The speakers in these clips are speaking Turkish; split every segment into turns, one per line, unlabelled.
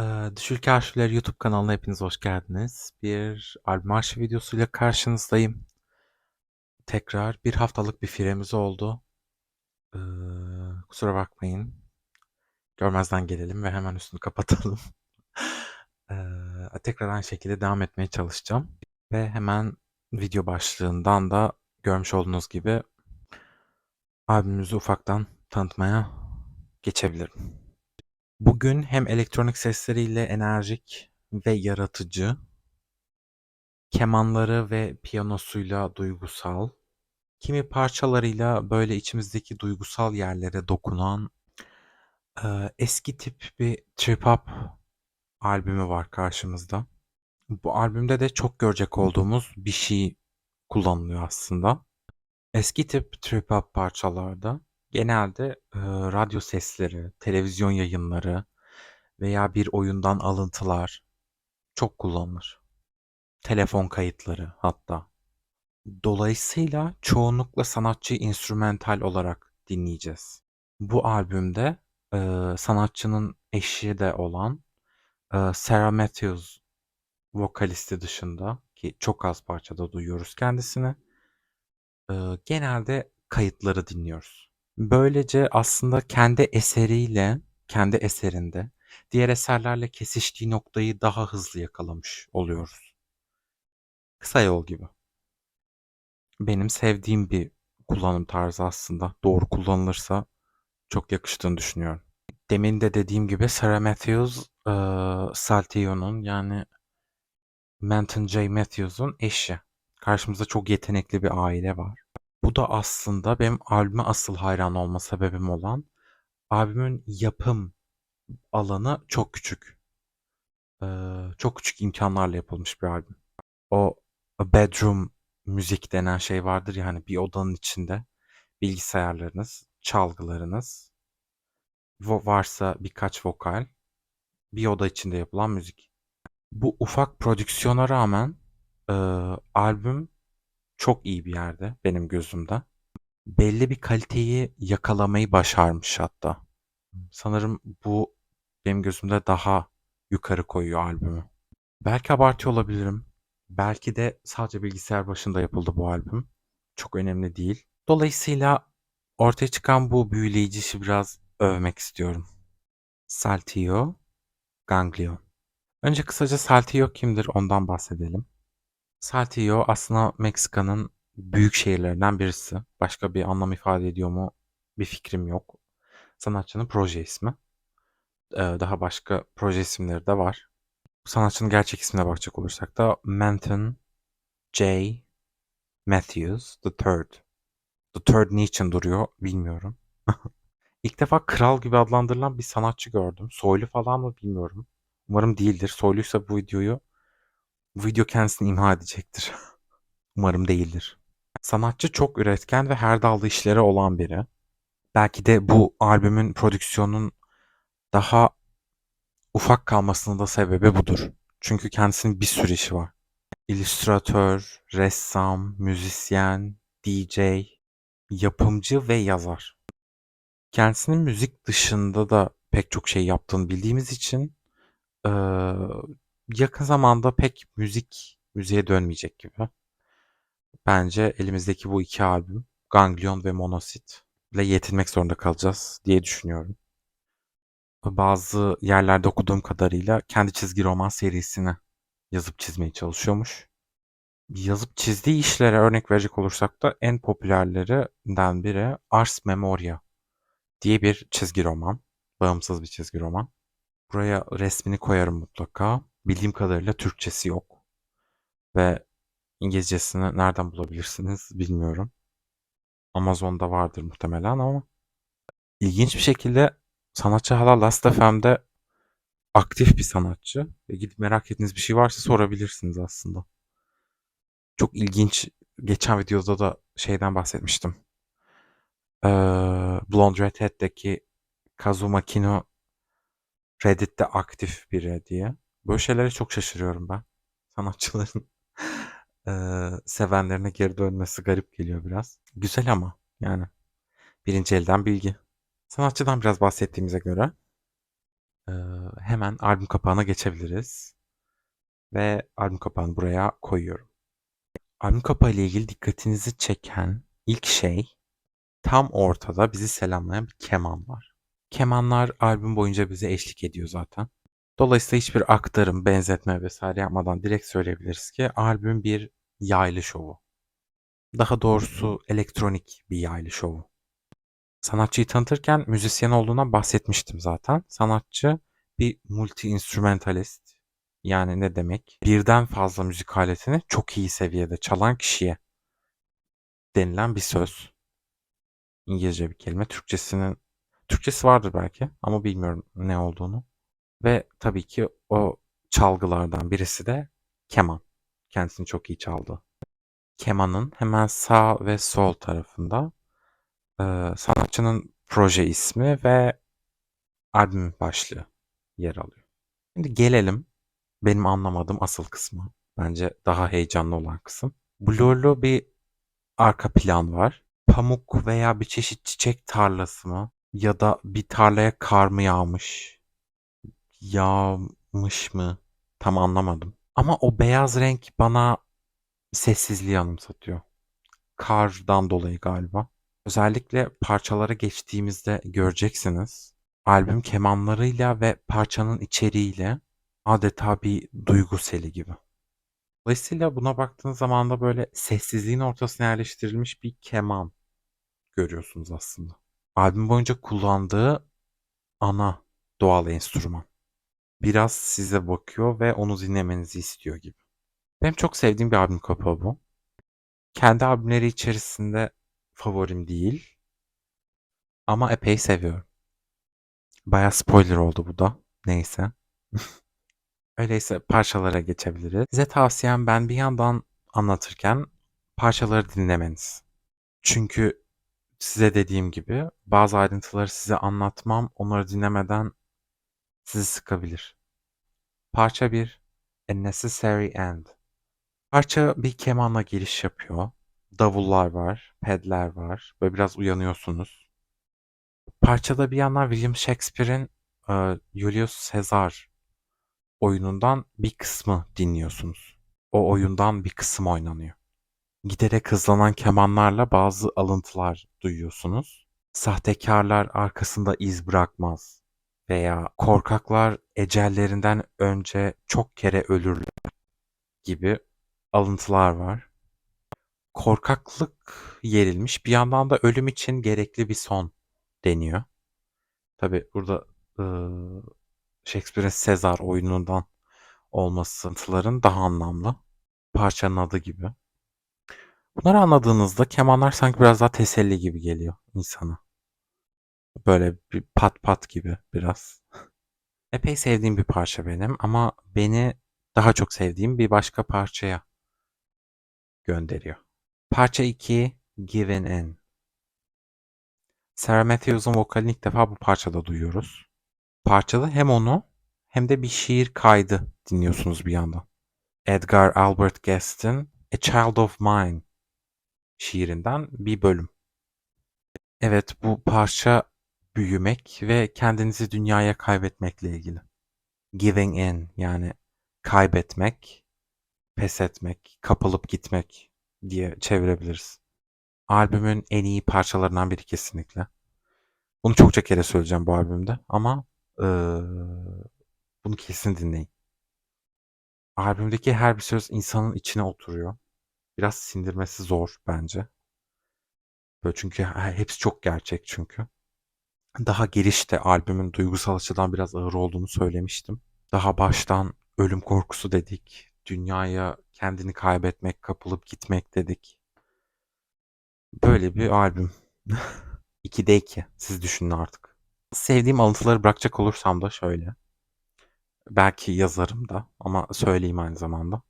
Eee, Düşülke Arşivleri YouTube kanalına hepiniz hoş geldiniz. Bir albüm arşiv videosuyla karşınızdayım. Tekrar bir haftalık bir firemiz oldu. Eee, kusura bakmayın. Görmezden gelelim ve hemen üstünü kapatalım. Eee, tekrar aynı şekilde devam etmeye çalışacağım. Ve hemen video başlığından da görmüş olduğunuz gibi albümümüzü ufaktan tanıtmaya geçebilirim. Bugün hem elektronik sesleriyle enerjik ve yaratıcı, kemanları ve piyanosuyla duygusal, kimi parçalarıyla böyle içimizdeki duygusal yerlere dokunan eee, eski tip bir trip hop albümü var karşımızda. Bu albümde de çok görecek olduğumuz bir şey kullanılıyor aslında. Eski tip trip hop parçalarda genelde eee, radyo sesleri, televizyon yayınları veya bir oyundan alıntılar çok kullanılır. Telefon kayıtları hatta. Dolayısıyla çoğunlukla sanatçıyı enstrümantal olarak dinleyeceğiz. Bu albümde eee, sanatçının eşi de olan eee, Sarah Matthews vokalisti dışında ki çok az parçada duyuyoruz kendisini. eee, genelde kayıtları dinliyoruz. Böylece aslında kendi eseriyle, kendi eserinde diğer eserlerle kesiştiği noktayı daha hızlı yakalamış oluyoruz. Kısa yol gibi. Benim sevdiğim bir kullanım tarzı aslında. Doğru kullanılırsa çok yakıştığını düşünüyorum. Demin de dediğim gibi Sarah Matthews, eee Saltillo'nun yani Manton J. Matthews'un eşi. Karşımızda çok yetenekli bir aile var. Bu da aslında benim albüme asıl hayran olma sebebim olan albümün yapım alanı çok küçük. Çok küçük imkanlarla yapılmış bir albüm. O bedroom müzik denen şey vardır ya hani bir odanın içinde bilgisayarlarınız, çalgılarınız, varsa birkaç vokal, bir oda içinde yapılan müzik. Bu ufak prodüksiyona rağmen e, albüm çok iyi bir yerde benim gözümde. Belli bir kaliteyi yakalamayı başarmış hatta. Sanırım bu benim gözümde daha yukarı koyuyor albümü. Belki abartıyor olabilirim. Belki de sadece bilgisayar başında yapıldı bu albüm. Çok önemli değil. Dolayısıyla ortaya çıkan bu büyüleyici işi biraz övmek istiyorum. Saltillo, Ganglion. Önce kısaca Saltillo kimdir ondan bahsedelim. Saltillo aslında Meksika'nın büyük şehirlerinden birisi. Başka bir anlam ifade ediyor mu bir fikrim yok. Sanatçının proje ismi. Ee, Daha başka proje isimleri de var. Sanatçının gerçek ismine bakacak olursak da Manton J. Matthews the Third. The Third niçin duruyor bilmiyorum. İlk defa kral gibi adlandırılan bir sanatçı gördüm. Soylu falan mı bilmiyorum. Umarım değildir. Soyluysa bu videoyu bu video kendisini imha edecektir. Umarım değildir. Sanatçı çok üretken ve her dalda işleri olan biri. Belki de bu albümün prodüksiyonun daha ufak kalmasının da sebebi budur. Çünkü kendisinin bir sürü işi var. İllüstratör, ressam, müzisyen, DJ, yapımcı ve yazar. Kendisinin müzik dışında da pek çok şey yaptığını bildiğimiz için yakın zamanda pek müzik müziğe dönmeyecek gibi. Bence elimizdeki bu iki albüm Ganglion ve Monosit ile yetinmek zorunda kalacağız diye düşünüyorum. Bazı yerlerde okuduğum kadarıyla kendi çizgi roman serisini yazıp çizmeye çalışıyormuş. Yazıp çizdiği işlere örnek verecek olursak da en popülerlerinden biri Ars Memoria diye bir çizgi roman. Bağımsız bir çizgi roman. Buraya resmini koyarım mutlaka. Bildiğim kadarıyla Türkçesi yok. Ve İngilizcesini nereden bulabilirsiniz bilmiyorum. Amazon'da vardır muhtemelen ama ilginç bir şekilde sanatçı hala Last.fm'de aktif bir sanatçı. Ve gidip merak ettiğiniz bir şey varsa sorabilirsiniz aslında. Çok ilginç. Geçen videoda da şeyden bahsetmiştim. Ee, Blonde Redhead'deki Kazuma Kino Reddit'te aktif biri diye. Böyle şeylere çok şaşırıyorum ben. Sanatçıların eee, sevenlerine geri dönmesi garip geliyor biraz. Güzel ama yani birinci elden bilgi. Sanatçıdan biraz bahsettiğimize göre Eee, hemen albüm kapağına geçebiliriz. Ve albüm kapağını buraya koyuyorum. Albüm kapağı ile ilgili dikkatinizi çeken ilk şey tam ortada bizi selamlayan bir keman var. Kemanlar albüm boyunca bize eşlik ediyor zaten. Dolayısıyla hiçbir aktarım, benzetme vesaire yapmadan direkt söyleyebiliriz ki albüm bir yaylı şovu. Daha doğrusu elektronik bir yaylı şovu. Sanatçıyı tanıtırken müzisyen olduğundan bahsetmiştim zaten. Sanatçı bir multi-instrumentalist. Yani ne demek? Birden fazla müzik aletini çok iyi seviyede çalan kişiye denilen bir söz. İngilizce bir kelime. Türkçesinin Türkçesi vardır belki ama bilmiyorum ne olduğunu. Ve tabii ki o çalgılardan birisi de keman. Kendisini çok iyi çaldı. Kemanın hemen sağ ve sol tarafında e, sanatçının proje ismi ve albüm başlığı yer alıyor. Şimdi gelelim benim anlamadığım asıl kısmı. Bence daha heyecanlı olan kısım. Blurlu bir arka plan var. Pamuk veya bir çeşit çiçek tarlası mı? Ya da bir tarlaya kar mı yağmış? Yağmış mı? Tam anlamadım. Ama o beyaz renk bana sessizliği anımsatıyor. Kardan dolayı galiba. Özellikle parçalara geçtiğimizde göreceksiniz. Albüm kemanlarıyla ve parçanın içeriğiyle adeta bir duygu seli gibi. Dolayısıyla buna baktığınız zaman da böyle sessizliğin ortasına yerleştirilmiş bir keman görüyorsunuz aslında. Albüm boyunca kullandığı ana doğal enstrüman. Biraz size bakıyor ve onu dinlemenizi istiyor gibi. Benim çok sevdiğim bir albüm kapağı bu. Kendi albümleri içerisinde favorim değil. Ama epey seviyorum. Baya spoiler oldu bu da. Neyse. Öyleyse parçalara geçebiliriz. Size tavsiyem ben bir yandan anlatırken parçaları dinlemeniz. Çünkü size dediğim gibi bazı ayrıntıları size anlatmam onları dinlemeden sizi sıkabilir. Parça 1 A Necessary End Parça bir kemanla giriş yapıyor. Davullar var, pedler var. Böyle biraz uyanıyorsunuz. Parçada bir yandan William Shakespeare'in e, Julius Caesar oyunundan bir kısmı dinliyorsunuz. O oyundan bir kısım oynanıyor. Giderek hızlanan kemanlarla bazı alıntılar duyuyorsunuz. Sahtekarlar arkasında iz bırakmaz veya korkaklar ecellerinden önce çok kere ölürler gibi alıntılar var. Korkaklık yerilmiş bir yandan da ölüm için gerekli bir son deniyor. Tabi burada ıı, Shakespeare'in Sezar oyunundan olmasıların daha anlamlı. Parçanın adı gibi. Bunları anladığınızda kemanlar sanki biraz daha teselli gibi geliyor insana. Böyle bir pat pat gibi biraz. Epey sevdiğim bir parça benim ama beni daha çok sevdiğim bir başka parçaya gönderiyor. Parça 2 Given In. Sarah Matthews'un vokalini ilk defa bu parçada duyuyoruz. Parçada hem onu hem de bir şiir kaydı dinliyorsunuz bir yandan. Edgar Albert Guest'in A Child of Mine şiirinden bir bölüm. Evet bu parça büyümek ve kendinizi dünyaya kaybetmekle ilgili. Giving in yani kaybetmek, pes etmek, kapılıp gitmek diye çevirebiliriz. Albümün en iyi parçalarından biri kesinlikle. Bunu çokça kere söyleyeceğim bu albümde ama ee, bunu kesin dinleyin. Albümdeki her bir söz insanın içine oturuyor. Biraz sindirmesi zor bence. Böyle çünkü hepsi çok gerçek çünkü. Daha girişte albümün duygusal açıdan biraz ağır olduğunu söylemiştim. Daha baştan ölüm korkusu dedik. Dünyaya kendini kaybetmek, kapılıp gitmek dedik. Böyle bir albüm. 2'de 2. Siz düşünün artık. Sevdiğim alıntıları bırakacak olursam da şöyle. Belki yazarım da ama söyleyeyim aynı zamanda.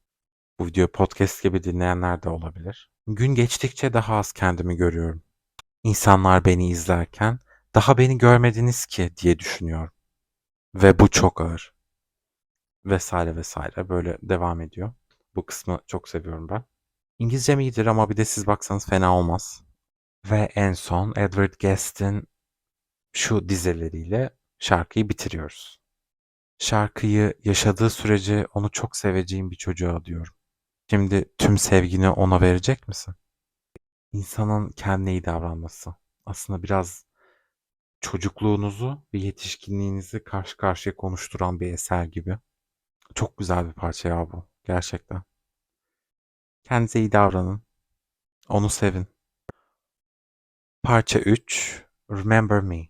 Bu videoyu podcast gibi dinleyenler de olabilir. Gün geçtikçe daha az kendimi görüyorum. İnsanlar beni izlerken daha beni görmediniz ki diye düşünüyorum. Ve bu çok ağır. Vesaire vesaire böyle devam ediyor. Bu kısmı çok seviyorum ben. İngilizcem iyidir ama bir de siz baksanız fena olmaz. Ve en son Edward Guest'in şu dizeleriyle şarkıyı bitiriyoruz. Şarkıyı yaşadığı sürece onu çok seveceğim bir çocuğa adıyorum. Şimdi tüm sevgini ona verecek misin? İnsanın kendine iyi davranması. Aslında biraz çocukluğunuzu ve yetişkinliğinizi karşı karşıya konuşturan bir eser gibi. Çok güzel bir parça ya bu. Gerçekten. Kendinize iyi davranın. Onu sevin. Parça 3 Remember Me.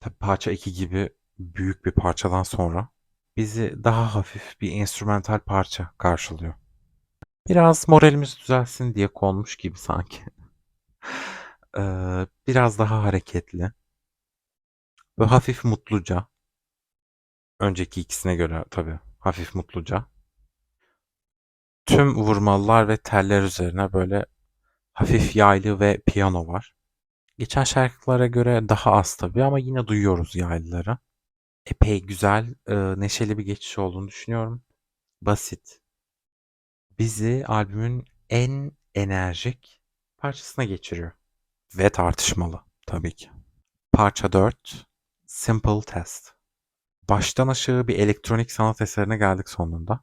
Tabii parça 2 gibi büyük bir parçadan sonra bizi daha hafif bir enstrümantal parça karşılıyor. Biraz moralimiz düzelsin diye konmuş gibi sanki. Ee, biraz daha hareketli ve hafif mutluca. Önceki ikisine göre tabii hafif mutluca. Tüm vurmalılar ve teller üzerine böyle hafif yaylı ve piyano var. Geçen şarkılara göre daha az tabii ama yine duyuyoruz yaylıları. Epey güzel, e, neşeli bir geçiş olduğunu düşünüyorum. Basit. Bizi albümün en enerjik parçasına geçiriyor. Ve tartışmalı tabii ki. Parça 4 Simple Test. Baştan aşağı bir elektronik sanat eserine geldik sonunda.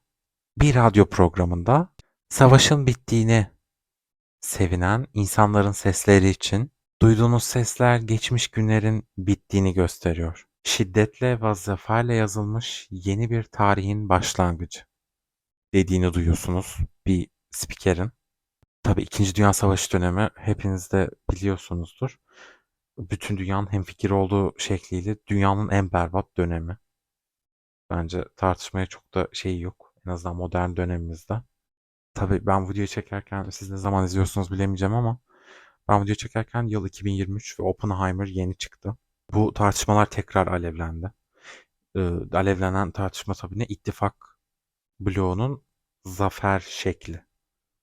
Bir radyo programında savaşın bittiğini sevinen insanların sesleri için duyduğunuz sesler geçmiş günlerin bittiğini gösteriyor. Şiddetle ve zaferle yazılmış yeni bir tarihin başlangıcı dediğini duyuyorsunuz bir spikerin. Tabii 2. Dünya Savaşı dönemi hepiniz de biliyorsunuzdur. Bütün dünyanın hemfikir olduğu şekliyle dünyanın en berbat dönemi. Bence tartışmaya çok da şey yok. En azından modern dönemimizde. Tabii ben videoyu çekerken siz ne zaman izliyorsunuz bilemeyeceğim ama ben video çekerken yıl 2023 ve Oppenheimer yeni çıktı. Bu tartışmalar tekrar alevlendi. Ee, alevlenen tartışma tabii ne? İttifak bloğunun zafer şekli.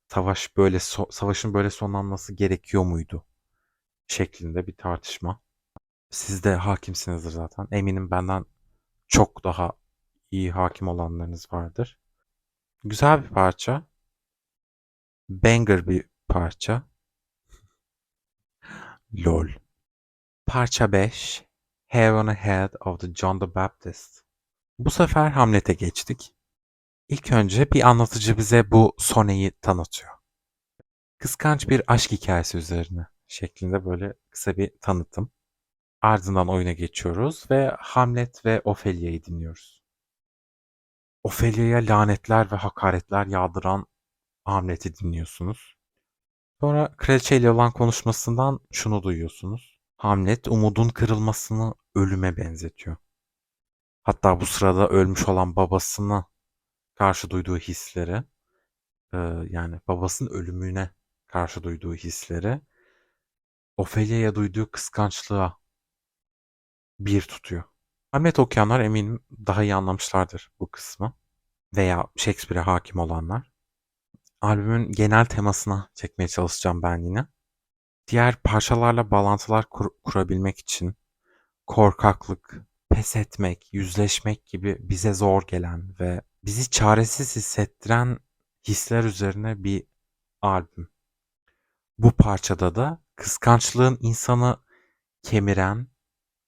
Savaş böyle so- savaşın böyle sonlanması gerekiyor muydu? şeklinde bir tartışma. Siz de hakimsinizdir zaten. Eminim benden çok daha iyi hakim olanlarınız vardır. Güzel bir parça. Banger bir parça. LOL. Parça 5. Hair on a Head of the John the Baptist. Bu sefer Hamlet'e geçtik. İlk önce bir anlatıcı bize bu Sone'yi tanıtıyor. Kıskanç bir aşk hikayesi üzerine şeklinde böyle kısa bir tanıtım. Ardından oyuna geçiyoruz ve Hamlet ve Ophelia'yı dinliyoruz. Ophelia'ya lanetler ve hakaretler yağdıran Hamlet'i dinliyorsunuz. Sonra kraliçeyle olan konuşmasından şunu duyuyorsunuz. Hamlet umudun kırılmasını ölüme benzetiyor. Hatta bu sırada ölmüş olan babasına karşı duyduğu hisleri, e, yani babasının ölümüne karşı duyduğu hisleri, Ophelia'ya duyduğu kıskançlığa bir tutuyor. Hamlet okuyanlar eminim daha iyi anlamışlardır bu kısmı. Veya Shakespeare'e hakim olanlar. Albümün genel temasına çekmeye çalışacağım ben yine. Diğer parçalarla bağlantılar kur- kurabilmek için korkaklık, pes etmek, yüzleşmek gibi bize zor gelen ve bizi çaresiz hissettiren hisler üzerine bir albüm. Bu parçada da kıskançlığın insanı kemiren,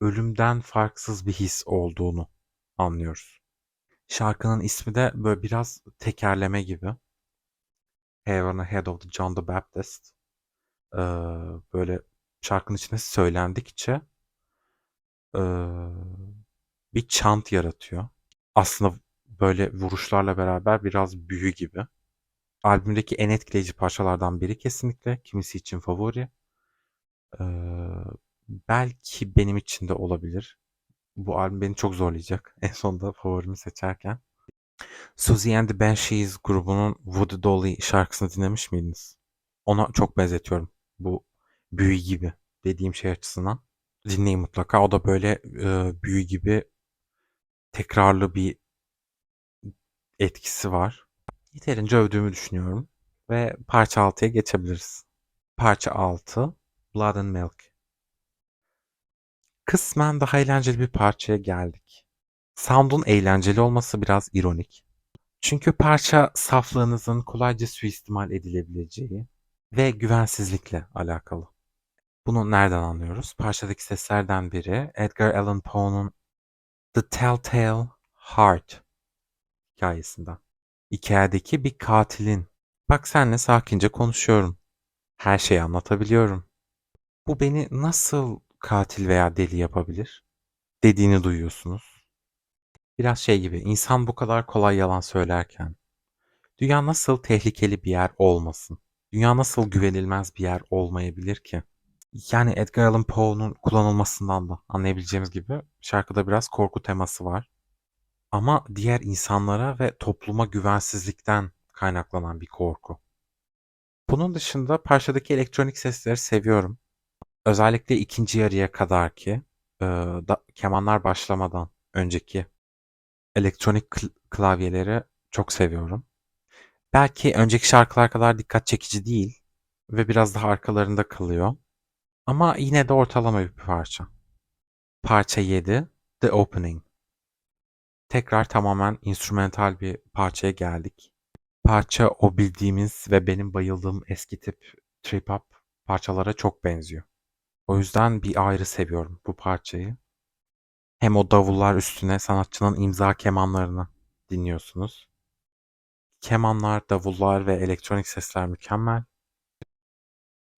ölümden farksız bir his olduğunu anlıyoruz. Şarkının ismi de böyle biraz tekerleme gibi. Hair on the Head of the John the Baptist. Ee, böyle şarkının içinde söylendikçe ee, bir chant yaratıyor. Aslında böyle vuruşlarla beraber biraz büyü gibi. Albümdeki en etkileyici parçalardan biri kesinlikle. Kimisi için favori. Ee, belki benim için de olabilir. Bu albüm beni çok zorlayacak. En sonunda favorimi seçerken. Suzy and the Banshees grubunun Woody Dolly şarkısını dinlemiş miydiniz? Ona çok benzetiyorum. Bu büyü gibi dediğim şey açısından. Dinleyin mutlaka. O da böyle e, büyü gibi tekrarlı bir etkisi var. Yeterince övdüğümü düşünüyorum. Ve parça 6'ya geçebiliriz. Parça 6 Blood and Milk. Kısmen daha eğlenceli bir parçaya geldik. Sound'un eğlenceli olması biraz ironik. Çünkü parça saflığınızın kolayca suistimal edilebileceği ve güvensizlikle alakalı. Bunu nereden anlıyoruz? Parçadaki seslerden biri Edgar Allan Poe'nun The Telltale Heart hikayesinden. Hikayedeki bir katilin. Bak senle sakince konuşuyorum. Her şeyi anlatabiliyorum. Bu beni nasıl katil veya deli yapabilir? Dediğini duyuyorsunuz. Biraz şey gibi, insan bu kadar kolay yalan söylerken, dünya nasıl tehlikeli bir yer olmasın? Dünya nasıl güvenilmez bir yer olmayabilir ki? Yani Edgar Allan Poe'nun kullanılmasından da anlayabileceğimiz gibi şarkıda biraz korku teması var. Ama diğer insanlara ve topluma güvensizlikten kaynaklanan bir korku. Bunun dışında parçadaki elektronik sesleri seviyorum. Özellikle ikinci yarıya kadar ki e, da, kemanlar başlamadan önceki elektronik kl- klavyeleri çok seviyorum. Belki önceki şarkılar kadar dikkat çekici değil ve biraz daha arkalarında kalıyor. Ama yine de ortalama bir parça. Parça 7, The Opening. Tekrar tamamen instrumental bir parçaya geldik. Parça o bildiğimiz ve benim bayıldığım eski tip trip hop parçalara çok benziyor. O yüzden bir ayrı seviyorum bu parçayı. Hem o davullar üstüne sanatçının imza kemanlarını dinliyorsunuz. Kemanlar, davullar ve elektronik sesler mükemmel.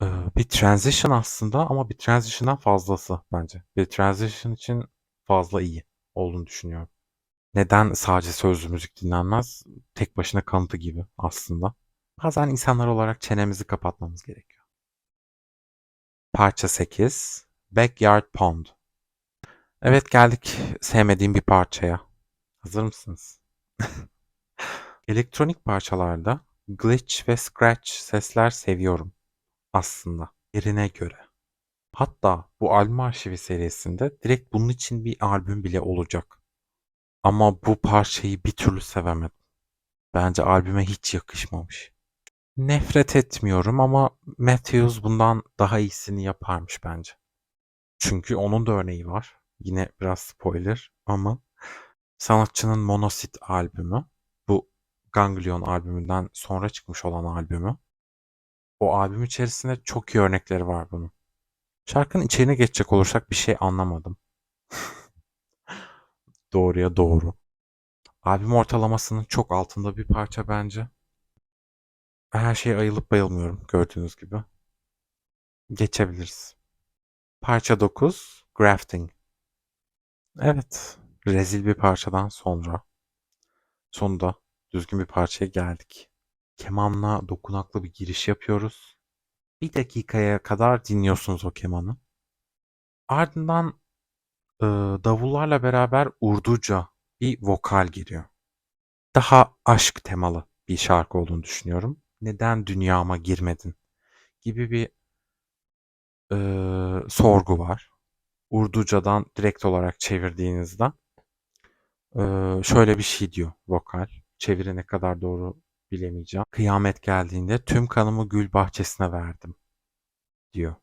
Ee, bir transition aslında ama bir transition'dan fazlası bence. Bir transition için fazla iyi olduğunu düşünüyorum. Neden sadece sözlü müzik dinlenmez? Tek başına kanıtı gibi aslında. Bazen insanlar olarak çenemizi kapatmamız gerekiyor. Parça 8 Backyard Pond Evet geldik sevmediğim bir parçaya. Hazır mısınız? Elektronik parçalarda glitch ve scratch sesler seviyorum aslında yerine göre. Hatta bu albüm arşivi serisinde direkt bunun için bir albüm bile olacak. Ama bu parçayı bir türlü sevemedim. Bence albüme hiç yakışmamış. Nefret etmiyorum ama Matthews bundan daha iyisini yaparmış bence. Çünkü onun da örneği var. Yine biraz spoiler ama sanatçının Monosit albümü bu Ganglion albümünden sonra çıkmış olan albümü. O albüm içerisinde çok iyi örnekleri var bunun. Şarkının içeriğine geçecek olursak bir şey anlamadım. Doğruya doğru. Albüm ortalamasının çok altında bir parça bence. Her şeye ayılıp bayılmıyorum gördüğünüz gibi. Geçebiliriz. Parça 9 Grafting. Evet, rezil bir parçadan sonra sonunda düzgün bir parçaya geldik. Kemanla dokunaklı bir giriş yapıyoruz. Bir dakikaya kadar dinliyorsunuz o kemanı. Ardından e, davullarla beraber Urduca bir vokal giriyor. Daha aşk temalı bir şarkı olduğunu düşünüyorum. Neden dünyama girmedin gibi bir e, sorgu var. Urduca'dan direkt olarak çevirdiğinizde e, şöyle bir şey diyor vokal. Çeviri ne kadar doğru bilemeyeceğim. Kıyamet geldiğinde tüm kanımı gül bahçesine verdim diyor.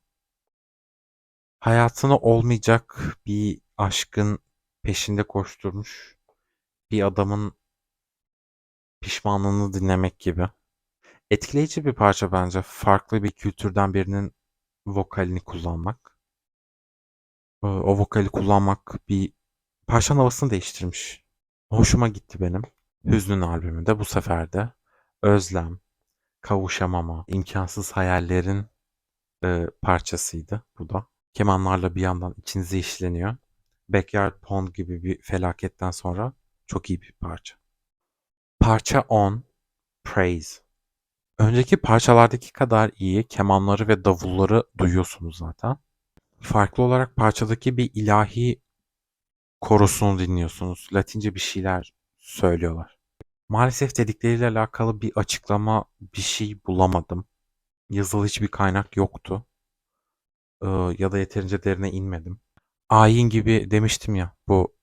Hayatını olmayacak bir aşkın peşinde koşturmuş bir adamın pişmanlığını dinlemek gibi. Etkileyici bir parça bence. Farklı bir kültürden birinin vokalini kullanmak. Ee, O vokali kullanmak bir parçanın havasını değiştirmiş. Hoşuma gitti benim. Hüznün albümünde bu sefer de özlem, kavuşamama, imkansız hayallerin e, parçasıydı bu da. Kemanlarla bir yandan içinize işleniyor. Backyard Pond gibi bir felaketten sonra çok iyi bir parça. Parça 10 Praise. Önceki parçalardaki kadar iyi kemanları ve davulları duyuyorsunuz zaten. Farklı olarak parçadaki bir ilahi korosunu dinliyorsunuz. Latince bir şeyler söylüyorlar. Maalesef dedikleriyle alakalı bir açıklama, bir şey bulamadım. Yazılı hiçbir kaynak yoktu. Ee, ya da yeterince derine inmedim. Ayin gibi demiştim ya bu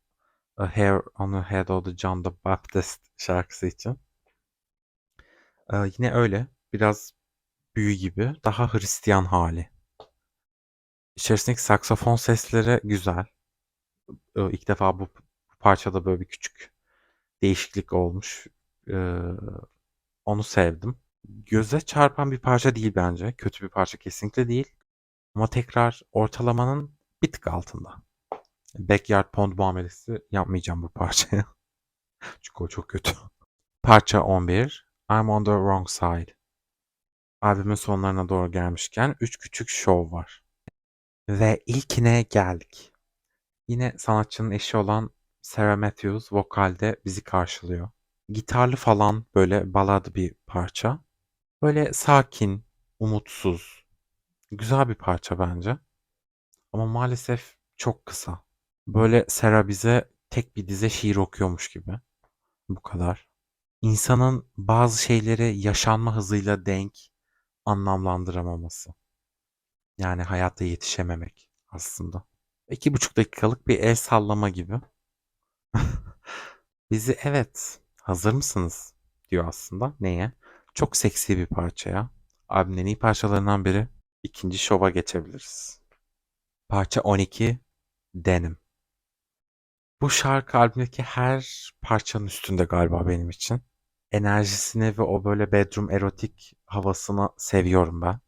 A Hair on the Head of the John the Baptist şarkısı için. Ee, yine öyle. Biraz büyü gibi. Daha Hristiyan hali. İçerisindeki saksafon sesleri güzel. Ee, ilk defa bu parçada böyle bir küçük değişiklik olmuş. Ee, onu sevdim. Göze çarpan bir parça değil bence. Kötü bir parça kesinlikle değil. Ama tekrar ortalamanın bir tık altında. Backyard Pond muamelesi yapmayacağım bu parçaya. Çünkü o çok kötü. Parça 11. I'm on the wrong side. Albümün sonlarına doğru gelmişken 3 küçük şov var. Ve ilkine geldik. Yine sanatçının eşi olan Sarah Matthews vokalde bizi karşılıyor. Gitarlı falan böyle baladı bir parça. Böyle sakin, umutsuz, güzel bir parça bence. Ama maalesef çok kısa. Böyle Sarah bize tek bir dize şiir okuyormuş gibi. Bu kadar. İnsanın bazı şeyleri yaşanma hızıyla denk anlamlandıramaması. Yani hayatta yetişememek aslında. İki buçuk dakikalık bir el sallama gibi. Bizi evet hazır mısınız diyor aslında. Neye? Çok seksi bir parçaya. Albümün iyi parçalarından biri. İkinci şova geçebiliriz. Parça 12 Denim. Bu şarkı albümdeki her parçanın üstünde galiba benim için. Enerjisini ve o böyle bedroom erotik havasını seviyorum ben.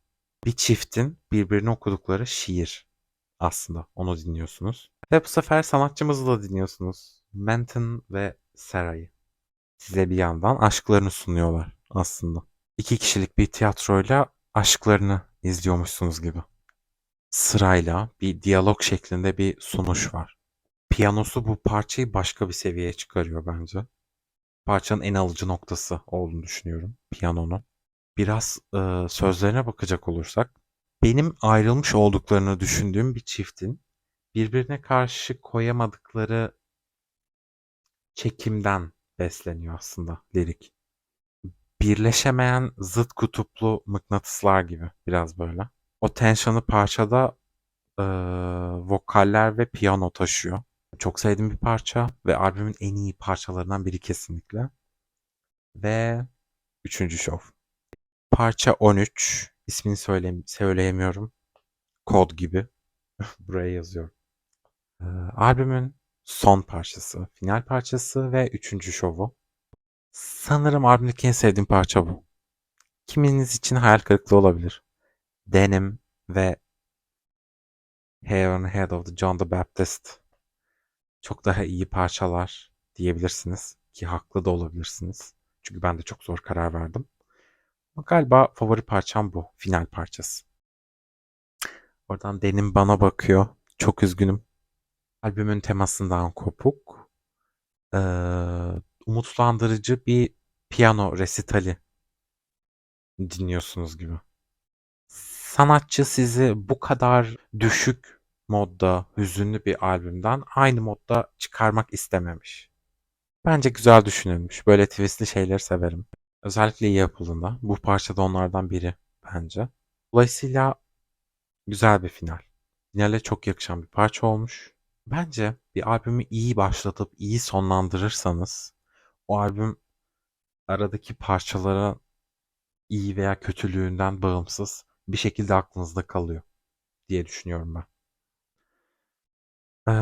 Bir çiftin birbirine okudukları şiir aslında onu dinliyorsunuz. Ve bu sefer sanatçımızı da dinliyorsunuz. Menton ve Sarah'yı. Size bir yandan aşklarını sunuyorlar aslında. İki kişilik bir tiyatroyla aşklarını izliyormuşsunuz gibi. Sırayla bir diyalog şeklinde bir sunuş var. Piyanosu bu parçayı başka bir seviyeye çıkarıyor bence. Parçanın en alıcı noktası olduğunu düşünüyorum piyanonun. Biraz e, sözlerine bakacak olursak benim ayrılmış olduklarını düşündüğüm bir çiftin birbirine karşı koyamadıkları çekimden besleniyor aslında lirik. Birleşemeyen zıt kutuplu mıknatıslar gibi biraz böyle. O tension'ı parçada e, vokaller ve piyano taşıyor. Çok sevdiğim bir parça ve albümün en iyi parçalarından biri kesinlikle. Ve üçüncü şov. Parça 13. İsmini söyle söyleyemiyorum. Kod gibi. Buraya yazıyorum. Ee, albümün son parçası, final parçası ve üçüncü şovu. Sanırım albümdeki en sevdiğim parça bu. Kiminiz için hayal kırıklığı olabilir. Denim ve Hair on Head of the John the Baptist çok daha iyi parçalar diyebilirsiniz. Ki haklı da olabilirsiniz. Çünkü ben de çok zor karar verdim. Ama galiba favori parçam bu. Final parçası. Oradan Denim bana bakıyor. Çok üzgünüm. Albümün temasından kopuk. Ee, umutlandırıcı bir piyano resitali dinliyorsunuz gibi. Sanatçı sizi bu kadar düşük modda, hüzünlü bir albümden aynı modda çıkarmak istememiş. Bence güzel düşünülmüş. Böyle twistli şeyleri severim. Özellikle iyi yapıldığında. Bu parça da onlardan biri bence. Dolayısıyla güzel bir final. Finale çok yakışan bir parça olmuş. Bence bir albümü iyi başlatıp iyi sonlandırırsanız o albüm aradaki parçalara iyi veya kötülüğünden bağımsız bir şekilde aklınızda kalıyor diye düşünüyorum ben. Ee,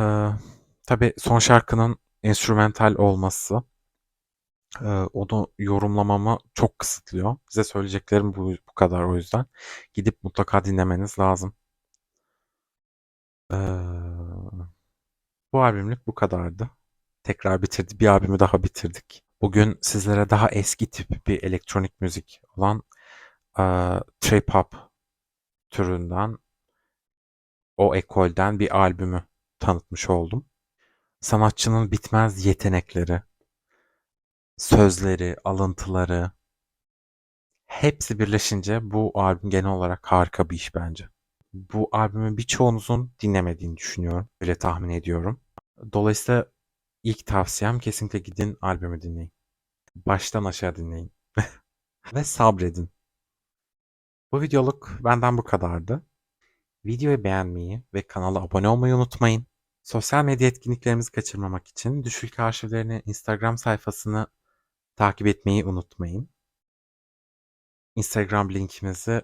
tabii son şarkının enstrümental olması e, onu yorumlamamı çok kısıtlıyor. Size söyleyeceklerim bu, bu kadar o yüzden. Gidip mutlaka dinlemeniz lazım. Ee, bu albümlük bu kadardı. Tekrar bitirdi. Bir albümü daha bitirdik. Bugün sizlere daha eski tip bir elektronik müzik olan e, trip hop türünden o ekolden bir albümü tanıtmış oldum. Sanatçının bitmez yetenekleri, sözleri, alıntıları hepsi birleşince bu albüm genel olarak harika bir iş bence. Bu albümün birçoğunuzun dinlemediğini düşünüyorum. Öyle tahmin ediyorum. Dolayısıyla ilk tavsiyem kesinlikle gidin albümü dinleyin. Baştan aşağı dinleyin. Ve sabredin. Bu videoluk benden bu kadardı. Videoyu beğenmeyi ve kanala abone olmayı unutmayın. Sosyal medya etkinliklerimizi kaçırmamak için Düşük Arşivlerini Instagram sayfasını takip etmeyi unutmayın. Instagram linkimizi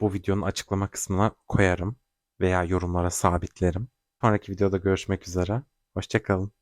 bu videonun açıklama kısmına koyarım veya yorumlara sabitlerim. Sonraki videoda görüşmek üzere. Hoşçakalın.